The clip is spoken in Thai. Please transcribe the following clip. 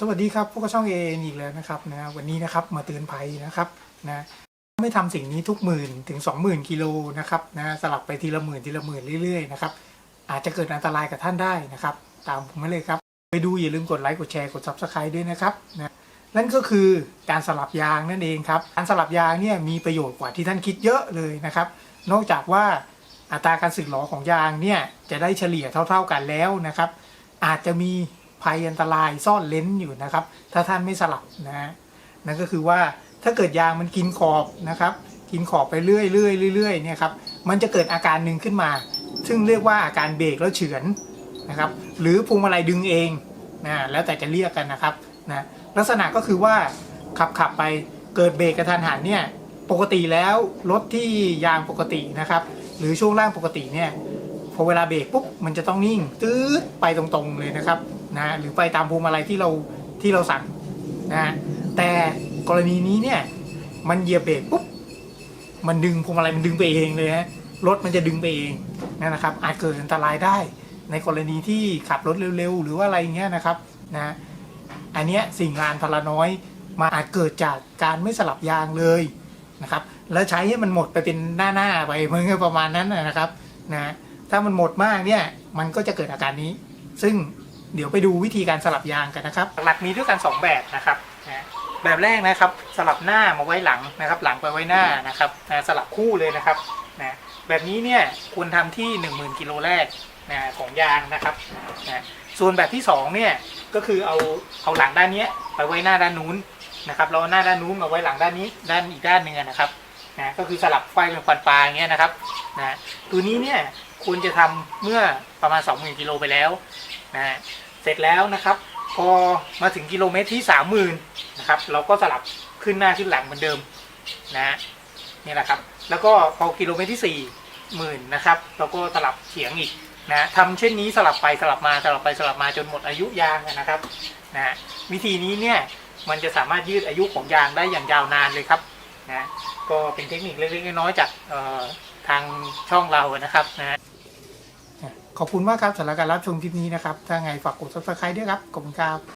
สวัสดีครับพวกช่องเออีกแล้วนะครับนะวันนี้นะครับมาเตือนภัยนะครับนะไม่ทำสิ่งนี้ทุกหมื่นถึง 20,000กิโลนะครับนะสลับไปทีละหมื่นทีละหมื่นเรื่อยๆนะครับอาจจะเกิดอันตรายกับท่านได้นะครับ ตามผมมาเลยครับไปดูอย่าลืมกดไลค์กดแชร์กด subscribe ด้วยนะครับนะนั่นก็คือการสลับยางนั่นเองครับการสลับยางเนี่ยมีประโยชน์กว่าที่ท่านคิดเยอะเลยนะครับ นอกจากว่าอัตราการสึกหรอของยางเนี่ยจะได้เฉลี่ยเท่า ๆกันแล้วนะครับ อาจจะมี ภัยอันตรายซ่อนเลนอยู่นะครับ ถ้าท่านไม่สลับนะฮะนั่นก็คือว่าถ้าเกิดยางมันกินขอบนะครับ กินขอบไปเรื่อยๆเรื่อยๆเนี่ยครับมันจะเกิดอาการหนึ่งขึ้นมา ซึ่งเรียกว่าอาการเบรกแล้วเฉือนนะครับหรือพวงมาลัยดึงเองนะแล้วแต่จะเรียกกันนะครับนะลักษณะก็คือว่าขับขับไปเกิดเบรกกระทันหันเนี่ยปกติแล้วรถที่ยางปกตินะครับ หรือช่วงล่างปกติเนี่ยพอเวลาเบรกปุ๊บมันจะต้องนิ่งตืดไปตรงๆเลยนะครับ นะหรือไปตามพวงมาลัยที่เราที่เราสั่งนะแต่กรณีนี้เนี่ยมันเหยียบเบรกปุ๊บมันดึงพวงมาลัยมันดึงไปเองเลยฮะรถมันจะดึงไปเองนะครับ อาจเกิดอันตรายได้ ในกรณีที่ขับรถเร็วๆ หรือว่าอะไรเงี้ยนะครับนะอันเนี้ยสิ่งงานพลาน้อยมาอาจเกิดจากการไม่สลับยางเลยนะครับ แล้วใช้ให้มันหมดไปเป็นหน้าๆไปเมื่อประมาณนั้นนะนะครับนะถ้ามันหมดมากเนี่ยมันก็จะเกิดอาการนี้ ซึ่ง เดี๋ยวไปดูวิธีการสลับยางกันนะครับ หลักมีด้วยกัน 2 แบบนะครับแบบแรกนะครับสลับหน้ามาไว้หลังนะครับ หลังไปไว้หน้านะครับสลับคู่เลยนะครับนะแบบนี้เนี่ยควรทำที่ 10,000กิโลแรกนะของยางนะครับนะส่วนแบบที่2เนี่ยก็คือเอาเอาหลังด้านนี้ไปไว้หน้าด้านนู้นนะครับแล้วเอาหน้าด้านนู้นมาไว้หลังด้านนี้ด้านอีกด้านหนึ่งนะครับนะก็คือสลับไฟเป็นควันปลาอย่างเงี้ยนะครับนะตัวนี้เนี่ย ควรจะทำเมื่อประมาณ 20,000กิโลไปแล้วนะเสร็จแล้วนะครับ พอมาถึงกิโลเมตรที่สามหมื่นนะครับเราก็สลับขึ้นหน้าขึ้นหลังเหมือนเดิมนะนี่แหละครับแล้วก็พอกิโลเมตรที่สี่หมื่นนะครับเราก็สลับเฉียงอีกนะทำเช่นนี้สลับไปสลับมาสลับไปสลับมาจนหมดอายุยางนะครับนะวิธีนี้เนี่ยมันจะสามารถยืดอายุของยางได้อย่างยาวนานเลยครับนะก็เป็นเทคนิคเล็กๆน้อยๆจากเอ่อทางช่องเรานะครับนะ ขอบคุณมากครับสำหรับการรับชมคลิปนี้นะครับ ถ้าไงฝากกด subscribe ด้วยครับ ขอบคุณครับ